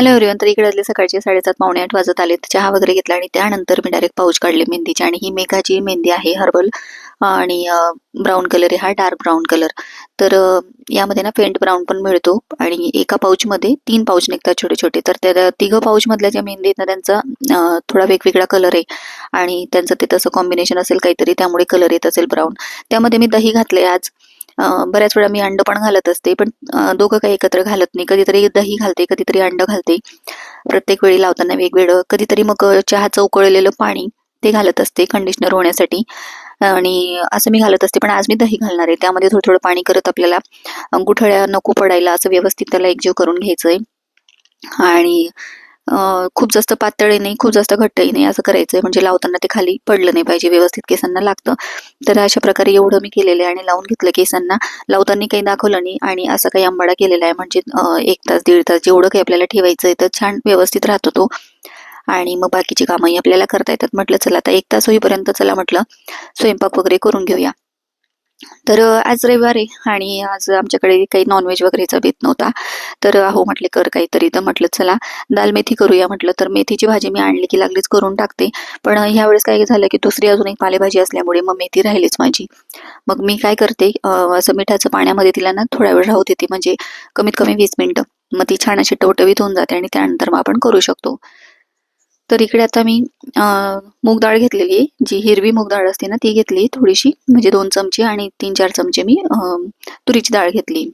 Hello everyone तर इकडे सकाळचे साडेसात पावणे आठ वाजत आले. चहा वगैरे घेतला आणि त्यानंतर मी डायरेक्ट पाऊच काढले मेहंदीची. आणि ही मेघाची मेहंदी आहे हर्बल. आणि ब्राऊन कलर आहे हा डार्क ब्राऊन कलर तर यामध्ये ना फेंट ब्राऊन पण मिळतो. आणि एका पाऊचमध्ये तीन पाऊच निघतात छोटे छोटे तर त्या तिघं पाऊचमधल्या ज्या मेहंदी आहेत ना त्यांचा थोडा वेगवेगळा कलर आहे. आणि त्यांचं ते तसं कॉम्बिनेशन असेल काहीतरी त्यामुळे कलर येत असेल ब्राऊन त्यामध्ये मी दही घातले आज. बऱ्याच वेळा मी अंड पण घालत असते पण दोघं काही एकत्र घालत नाही. कधीतरी दही घालते कधीतरी अंड घालते. प्रत्येक वेळी लावताना वेगवेगळं कधीतरी मग चहाचं उकळलेलं पाणी ते घालत असते कंडिशनर होण्यासाठी. आणि असं मी घालत असते पण आज मी दही घालणार आहे. त्यामध्ये थोडं थोडं पाणी करत आपल्याला गुठळ्या नको पडायला असं व्यवस्थित त्याला एकजीव करून घ्यायचंय. आणि खूप जास्त पातळही नाही खूप जास्त घट्टही नाही असं करायचंय. म्हणजे लावताना ते खाली पडलं नाही पाहिजे व्यवस्थित केसांना लागतं. तर अशा प्रकारे एवढं मी केलेलं आहे आणि लावून घेतलं केसांना. लावताना काही दाखवलं नाही आणि असा काही आंबाडा केलेला आहे. म्हणजे एक तास दीड तास जेवढं काही आपल्याला ठेवायचं आहे तर छान व्यवस्थित राहतो तो. आणि मग बाकीची कामंही आपल्याला करता येतात. म्हटलं चला आता एक तास होईपर्यंत चला म्हटलं स्वयंपाक वगैरे करून घेऊया. तर आज रविवार आहे आणि आज आमच्याकडे काही नॉनव्हेज वगैरेचा बेत नव्हता. तर अहो म्हटले कर काहीतरी. तर म्हटलं चला दाल मेथी करूया. म्हटलं तर मेथीची भाजी मी आणली की लागलीच करून टाकते. पण ह्यावेळेस काय झालं की दुसरी अजून एक पालेभाजी असल्यामुळे मग मेथी राहिलीच माझी. मग मी काय करते असं मिठाचं पाण्यामध्ये तिला ना थोडा वेळ राहू देते. म्हणजे कमीत कमी वीस मिनटं. मग ती छान अशी टवटवीत होऊन जाते आणि त्यानंतर मग आपण करू शकतो. तर इकडे आता मी अ, मूग डाळ घेतलेली आहे. जी हिरवी मूग डाळ असते ना ती घेतली थोडीशी. म्हणजे दोन चमचे आणि तीन चार चमचे मी अ, तुरीची डाळ घेतली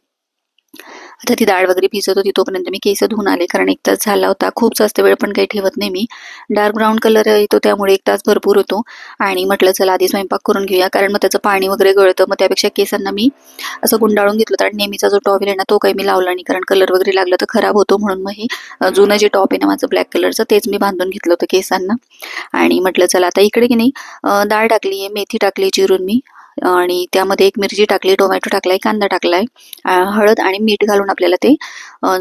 आता ती डाळ वगैरे भिजत होती तोपर्यंत मी केस धुवून आले कारण एक तास झाला होता. खूप जास्त वेळ पण काही ठेवत नाही मी. डार्क ब्राऊन कलर येतो त्यामुळे एक तास भरपूर होतो. आणि म्हटलं चला आधी स्वयंपाक करून घेऊया. कारण मग त्याचं पाणी वगैरे गळतं मग त्यापेक्षा केसांना मी असं गुंडाळून घेतलं होतं. आणि नेहमीचा जो टॉप आहे ना तो काही मी लावला नाही कारण कलर वगैरे लागला तर खराब होतो. म्हणून मग हे जुनं जे टॉप आहे ना माझं ब्लॅक कलरचं तेच मी बांधून घेतलं होतं केसांना. आणि म्हटलं चला आता इकडे की नाही? डाळ टाकली आहे मेथी टाकली चिरून मी. आणि त्यामध्ये एक मिरची टाकली टोमॅटो टाकलाय कांदा टाकलाय हळद आणि मीठ घालून आपल्याला ते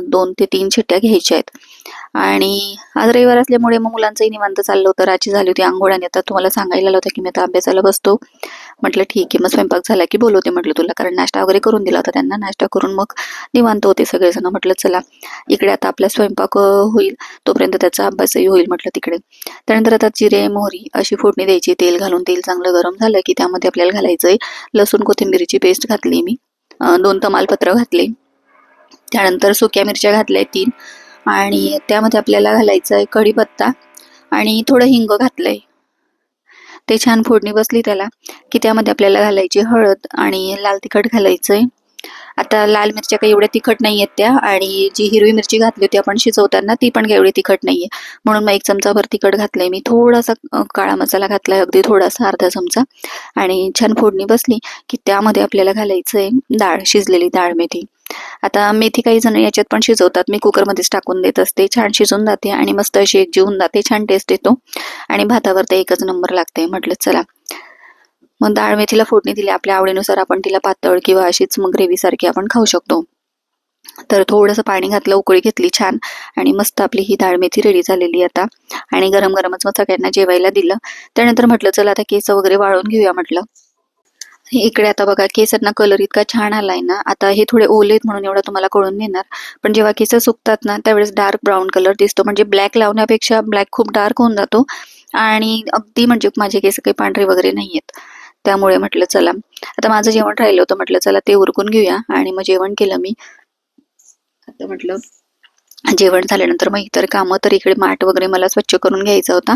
दोन ते तीन शिट्ट्या घ्यायच्या आहेत. आणि आज रविवार असल्यामुळे मग मुलांचंही निवांत चाललं होतं राची झाली होती आंघोळ आणि आता तुम्हाला सांगायला आलं होतं की मी आता अभ्यासाला बसतो. म्हटलं ठीक आहे. मग स्वयंपाक झाला की बोलवते म्हटलं तुला कारण नाश्ता वगैरे करून दिला होता त्यांना. नाश्ता करून मग निवांत होते सगळेजण म्हटलं चला इकडे आता आपला स्वयंपाक होईल. तोपर्यंत त्याचा अभ्यासही होईल म्हटलं तिकडे. त्यानंतर आता जिरे मोहरी अशी फोडणी द्यायची. तेल घालून तेल चांगलं गरम झालं की त्यामध्ये आपल्याला घालायचं आहे लसूण कोथिंबीरची पेस्ट घातली मी. दोन तमालपत्र घातले. त्यानंतर सुक्या मिरच्या घातल्या तीन. आणि त्यामध्ये आपल्याला घालायचं आहे कढीपत्ता आणि थोडं हिंग घातलंय. ते छान फोडणी बसली त्याला की त्यामध्ये आपल्याला घालायची हळद आणि लाल तिखट घालायचंय. आता लाल मिरच्या काही एवढ्या तिखट नाही आहेत त्या आणि जी हिरवी मिरची घातली होती आपण शिजवताना ती पण काही एवढी तिखट नाहीये. म्हणून मग एक चमचाभर तिखट घातलंय मी. थोडासा काळा मसाला घातलाय अगदी थोडासा अर्धा चमचा. आणि छान फोडणी बसली की त्यामध्ये आपल्याला घालायचंय डाळ शिजलेली डाळ मेथी. आता मेथी काही जण याच्यात पण शिजवतात. मी कुकरमध्येच टाकून देत असते. छान शिजून जाते आणि मस्त अशी एक जीवन जाते. छान टेस्ट येतो. आणि भातावर तर एकच नंबर लागते. म्हटलं चला. मग डाळ मेथीला फोडणी दिली. आपल्या आवडीनुसार आपण तिला पातळ किंवा अशीच मग ग्रेव्ही सारखी आपण खाऊ शकतो. तर थोडंसं पाणी घातलं उकळी घेतली छान. आणि मस्त आपली ही डाळ मेथी रेडी झालेली आता. आणि गरम गरमच मग सगळ्यांना जेवायला दिलं. त्यानंतर म्हटलं चला आता केस वगैरे वाळून घेऊया म्हटलं. इकडे आता बघा केसांना कलर इतका छान आलाय ना आता हे थोडे ओले आहेत म्हणून एवढं तुम्हाला कळून येणार. पण जेव्हा केस सुकतात ना त्यावेळेस डार्क ब्राऊन कलर दिसतो. म्हणजे ब्लॅक लावण्यापेक्षा ब्लॅक खूप डार्क होऊन जातो. आणि अगदी म्हणजे माझे केस काही पांढरे वगैरे नाही आहेत त्यामुळे म्हटलं चला. आता माझं जेवण राहिलं होतं म्हटलं चला ते उरकून घेऊया. आणि मग जेवण केलं मी. आता म्हटलं जेवण झाल्यानंतर मग इतर कामं तर इकडे माठ वगैरे मला स्वच्छ करून घ्यायचा होता.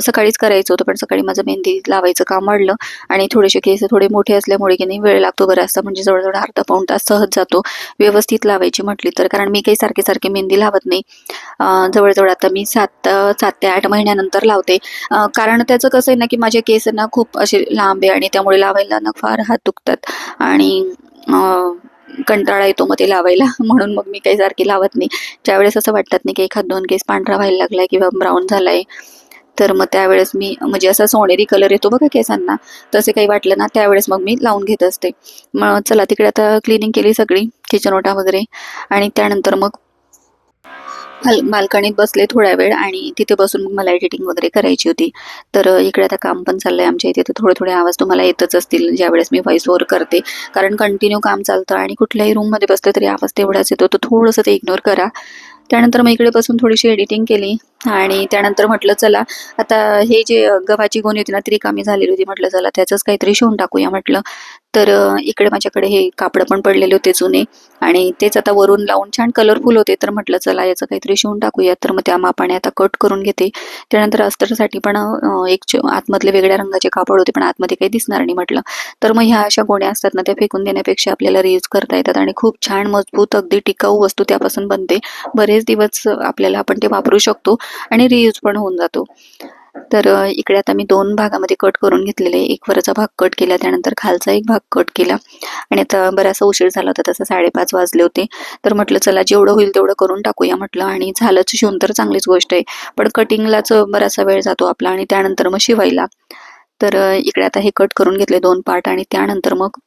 सकाळीच करायचं होतं पण सकाळी माझं मेहंदी लावायचं काम वाढलं आणि थोडेसे केस थोडे मोठे असल्यामुळे की नाही वेळ लागतो बराचसा म्हणजे जवळजवळ अर्धा पाऊण तास सहज जातो व्यवस्थित लावायची म्हटली तर. कारण मी काही सारखे सारखे मेहंदी लावत नाही. जवळजवळ आता मी सात सात ते आठ महिन्यानंतर लावते. कारण त्याचं कसं आहे ना की माझे केस ना खूप असे लांब आहे आणि त्यामुळे लावायला ना फार हात दुखतात. आणि कंटाळा येतो मग ते लावायला. म्हणून मग मी काही सारखी लावत नाही. ज्यावेळेस असं वाटतात नाही की एखाद दोन केस पांढरा व्हायला लागलाय किंवा ब्राऊन झालाय तर मग त्यावेळेस मी म्हणजे असा सोनेरी कलर येतो बघा केसांना तसे काही वाटलं ना त्यावेळेस मग मी लावून घेत असते. मग चला तिकडे आता क्लिनिंग केली सगळी किचन ओटा वगैरे. आणि त्यानंतर मग बाल बाल्कनीत बसले थोड्या वेळ आणि तिथे बसून मग मला एडिटिंग वगैरे करायची होती. तर इकडे आता काम पण चाललंय आमच्या इथे तर थोडे थोडे आवाज तुम्हाला येतच असतील ज्यावेळेस मी व्हॉइस ओव्हर करते. कारण कंटिन्यू काम चालतं आणि कुठल्याही रूममध्ये बसलं तरी आवाज तेवढाच येतो तर थोडंसं ते इग्नोर करा. त्यानंतर मग इकडे बसून थोडीशी एडिटिंग केली. आणि त्यानंतर म्हटलं चला आता हे जे गव्हाची गोणी होती ना ती रिकामी झालेली होती. म्हटलं चला त्याचंच काहीतरी शिवून टाकूया. म्हटलं तर इकडे माझ्याकडे हे कापड पण पडलेले होते जुने आणि तेच आता वरून लावून छान कलरफुल होते. तर म्हटलं चला याचं काहीतरी शिवून टाकूया तर मग त्या मापाने आता कट करून घेते. त्यानंतर अस्तरसाठी पण एक आतमधले वेगळ्या रंगाचे कापड होते पण आतमध्ये काही दिसणार नाही म्हटलं. तर मग ह्या अशा गोण्या असतात ना त्या फेकून देण्यापेक्षा आपल्याला रियूज करता येतात आणि खूप छान मजबूत अगदी टिकाऊ वस्तू त्यापासून बनते. बरेच दिवस आपल्याला आपण ते वापरू शकतो. आणि रियूज पण होऊन जातो. तर इकडे आता मी दोन भागामध्ये कट करून घेतलेले एक वरचा भाग कट केला त्यानंतर खालचा एक भाग कट केला. आणि आता बराचसा उशीर झाला होता तसं साडेपाच वाजले होते. तर म्हटलं चला जेवढं होईल तेवढं करून टाकूया म्हटलं. आणि झालंच शिवून तर चांगलीच गोष्ट आहे. पण कटिंगलाच बराचसा वेळ जातो आपला आणि त्यानंतर मग शिवायला. तर इकडे आता हे कट करून घेतले दोन पार्ट आणि त्यानंतर मग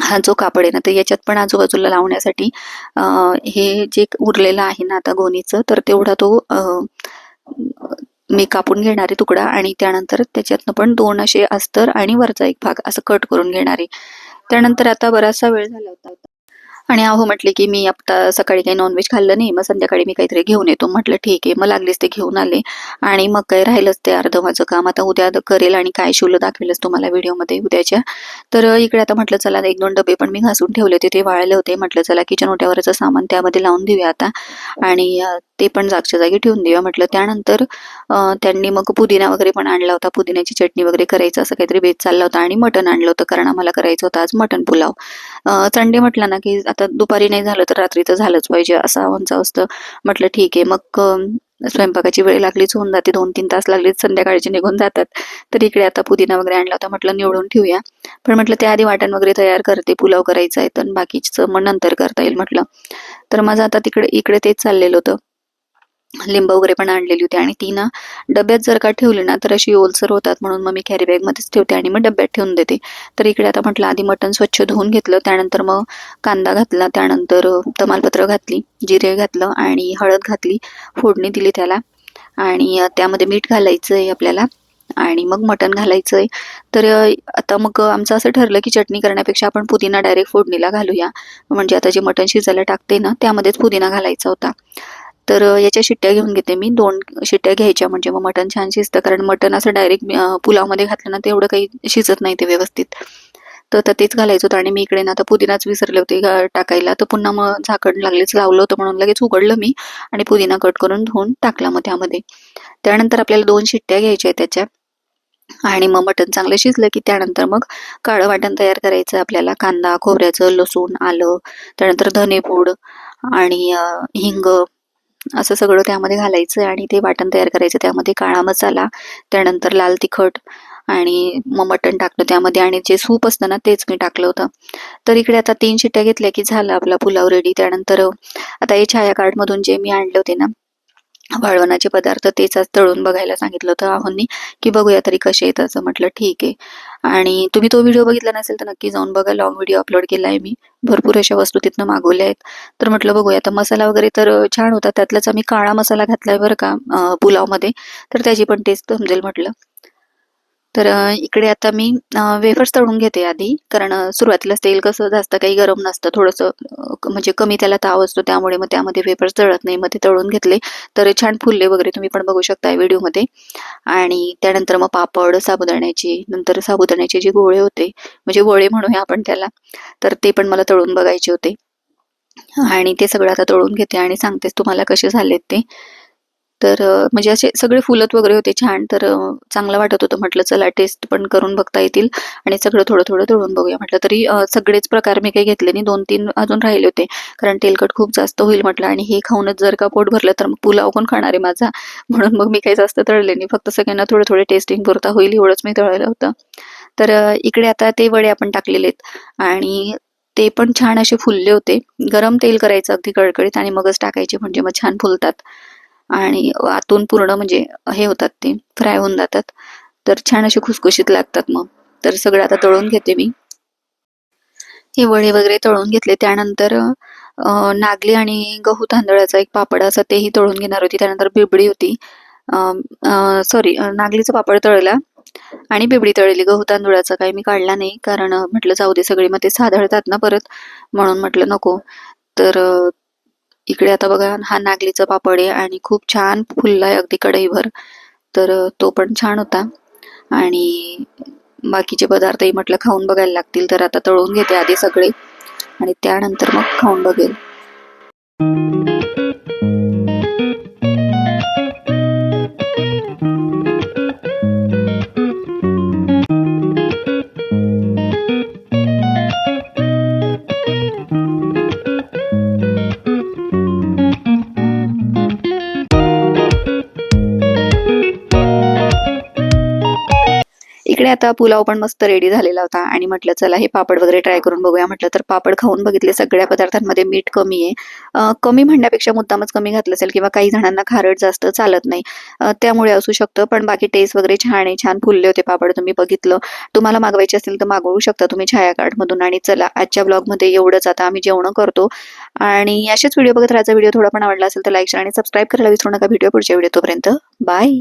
हा जो कापड आहे ना तर याच्यात पण आजूबाजूला लावण्यासाठी हे जे उरलेलं आहे ना आता गोणीचं तर तेवढा तो मी कापून घेणारे तुकडा आणि त्यानंतर त्याच्यातनं पण दोन असे अस्तर आणि वरचा एक भाग असं कट करून घेणारे. त्यानंतर आता बराचसा वेळ झाला होता. आणि अहो म्हटले की मी आता सकाळी काही नॉनव्हेज खाल्लं नाही मग संध्याकाळी मी काहीतरी घेऊन येतो. म्हटलं ठीक आहे. मग लागलीच ते घेऊन आले. आणि मग काय राहिलंच ते अर्ध माझं काम. आता उद्या करेल आणि काय शिवलं दाखवेलच तुम्हाला व्हिडिओमध्ये उद्याच्या. तर इकडे आता म्हटलं चला एक दोन डबे पण मी घासून ठेवले होते. ते वाळले होते. म्हटलं चला किचन ओट्यावरचं सामान त्यामध्ये लावून देऊया आता. आणि ते पण जागच्या जागी ठेवून देऊया. म्हटलं त्यानंतर त्यांनी मग पुदिना वगैरे पण आणला होता. पुदिन्याची चटणी वगैरे करायचं असं काहीतरी बेत चालला होता. आणि मटण आणलं होतं. कारण आम्हाला करायचं होतं आज मटण पुलाव. संडे म्हटलं ना की आता दुपारी नाही झालं तर रात्री तर झालंच पाहिजे असं आव्हानचं असतं. म्हटलं ठीक आहे मग स्वयंपाकाची वेळ लागलीच होऊन जाते दोन तीन तास लागलीच संध्याकाळचे निघून जातात. तर इकडे आता पुदिना वगैरे आणला होता म्हटलं निवडून ठेवूया. पण म्हटलं त्याआधी वाटण वगैरे तयार करते पुलाव करायचा आहे तर बाकीचं मग नंतर करता येईल म्हटलं. तर माझं आता तिकडे इकडे तेच चाललेलं होतं. लिंब वगैरे पण आणलेली होती आणि ती ना डब्यात जर का ठेवली ना तर अशी ओलसर होतात म्हणून मग मी कॅरी बॅगमध्येच ठेवते आणि मग डब्यात ठेवून देते. तर इकडे आता म्हटलं आधी मटण स्वच्छ धुवून घेतलं त्यानंतर मग कांदा घातला त्यानंतर तमालपत्र घातली जिरे घातलं आणि हळद घातली फोडणी दिली त्याला. आणि त्यामध्ये मीठ घालायचं आहे आपल्याला आणि मग मटण घालायचं आहे तर आता मग आमचं असं ठरलं की चटणी करण्यापेक्षा आपण पुदिना डायरेक्ट फोडणीला घालूया. म्हणजे आता जे मटण शिजायला टाकते ना त्यामध्येच पुदिना घालायचा होता. तर याच्या शिट्ट्या घेऊन घेते मी. दोन शिट्ट्या घ्यायच्या म्हणजे मग मटण छान शिजतं. कारण मटण असं डायरेक्ट पुलावमध्ये घातलं ना ते एवढं काही शिजत नाही ते व्यवस्थित. तर आता तेच घालायचं होतं आणि मी इकडे ना आता पुदिनाच विसरले होते टाकायला. तर पुन्हा मग झाकण लागलेच लावलं होतं म्हणून लगेच उघडलं मी आणि पुदिना कट करून धुवून टाकला मग त्यामध्ये. त्यानंतर आपल्याला दोन शिट्ट्या घ्यायच्या आहेत त्याच्या. आणि मग मटण चांगलं शिजलं की त्यानंतर मग काळं वाटण तयार करायचं आपल्याला. कांदा खोबऱ्याचं लसूण आलं त्यानंतर धनेपूड आणि हिंग असं सगळं त्यामध्ये घालायचं आणि ते वाटण तयार करायचं. त्यामध्ये काळा मसाला त्यानंतर लाल तिखट आणि मग मटण टाकलं त्यामध्ये आणि जे सूप असतं ना तेच मी टाकलं होतं. तर इकडे आता तीन शिट्ट्या घेतल्या की झालं आपला पुलाव रेडी त्यानंतर आता हे छाया कार्डमधून जे मी आणले होते ना वाळवणाचे पदार्थ तेच आज तळून बघायला सांगितलं होतं आहोंनी की बघूया तरी कसे येत असं म्हटलं ठीक आहे. आणि तुम्ही तो व्हिडिओ बघितला नसेल तर नक्की जाऊन बघा लॉंग व्हिडिओ अपलोड केला आहे मी. भरपूर अशा वस्तू तिथनं मागवल्या आहेत. तर म्हटलं बघूया तर मसाला वगैरे तर छान होता त्यातलाच आम्ही काळा मसाला घातलाय बरं का पुलावमध्ये. तर त्याची पण टेस्ट समजेल म्हटलं. तर इकडे आता मी वेफर्स तळून घेते आधी. कारण सुरुवातीलाच तेल कसं जास्त काही गरम नसतं. थोडंसं म्हणजे कमी त्याला ताव असतो. त्यामुळे मग त्यामध्ये वेफर्स तळत नाही. मग ते तळून घेतले. तर छान फुलले वगैरे तुम्ही पण बघू शकता व्हिडिओमध्ये. आणि त्यानंतर मग पापड साबुदाण्याची नंतर साबुदाण्याचे जे गोळे होते म्हणजे गोळे म्हणूया आपण त्याला तर ते पण मला तळून बघायचे होते. आणि ते सगळं आता तळून घेते आणि सांगतेच तुम्हाला कसे झालेत ते. तर म्हणजे असे सगळे फुलत वगैरे होते छान. तर चांगलं वाटत होतं. म्हटलं चला टेस्ट पण करून बघता येतील आणि सगळं थोडं थोडं तळून बघूया. म्हटलं तरी सगळेच प्रकार मी काही घेतले नाही. दोन तीन अजून राहिले होते. कारण तेलकट खूप जास्त होईल म्हटलं आणि हे खाऊनच जर का पोट भरलं तर मग पुलाव कोण खाणार आहे माझा? म्हणून मग मी काही जास्त तळले नाही. फक्त सगळ्यांना थोडं थोडे टेस्टिंग पुरता होईल एवढंच मी तळलं होतं. तर इकडे आता ते वडे आपण टाकलेले आहेत आणि ते पण छान असे फुलले होते. गरम तेल करायचं अगदी कळकळीत आणि मगच टाकायचे म्हणजे मग छान फुलतात. आणि आतून पूर्ण म्हणजे हे होतात ते फ्राय होऊन जातात. तर छान असे खुसखुशीत लागतात मग. तर सगळं आता तळून घेते मी. हे वडे वगैरे तळून घेतले. त्यानंतर नागली आणि गहू तांदळाचा एक पापड असा तेही तळून घेणार होती. त्यानंतर बिबडी होती. सॉरी नागलीचं पापड तळला आणि बिबडी तळली. गहू तांदुळाचा काही मी काढला नाही. कारण म्हटलं जाऊ दे सगळे. मग ते साधळतात ना परत. म्हणून म्हटलं नको. तर इकडे आता बघा हा नागलीचा पापड आहे आणि खूप छान फुललाय आहे अगदी कढईभर. तर तो पण छान होता. आणि बाकीचे पदार्थही म्हटलं खाऊन बघायला लागतील तर आता तळून घेते आधी सगळे. आणि त्यानंतर मग खाऊन बघेल. इकडे आता पुलाव पण मस्त रेडी झालेला होता. आणि म्हटलं चला हे पापड वगैरे ट्राय करून बघूया. म्हटलं तर पापड खाऊन बघितले. सगळ्या पदार्थांमध्ये मीठ कमी आहे. कमी म्हणण्यापेक्षा मुद्दामच कमी घातलं असेल किंवा काही जणांना खारट जास्त चालत नाही. त्यामुळे असू शकतं पण बाकी टेस्ट वगैरे छान आहे. छान फुलले होते पापड. तुम्ही बघितलं. तुम्हाला मागवायचे असेल तर मागवू शकता तुम्ही छायाकार्डमधून आणि चला आजच्या ब्लॉगमध्ये एवढंच. आता आम्ही जेवण करतो. आणि असेच व्हिडिओ बघत राहायचा. व्हिडिओ थोडा पण आवडला असेल तर लाईक आणि सबस्क्राईब करायला विसरू नका. व्हिडिओ पुढच्या व्हिडिओ तोपर्यंत बाय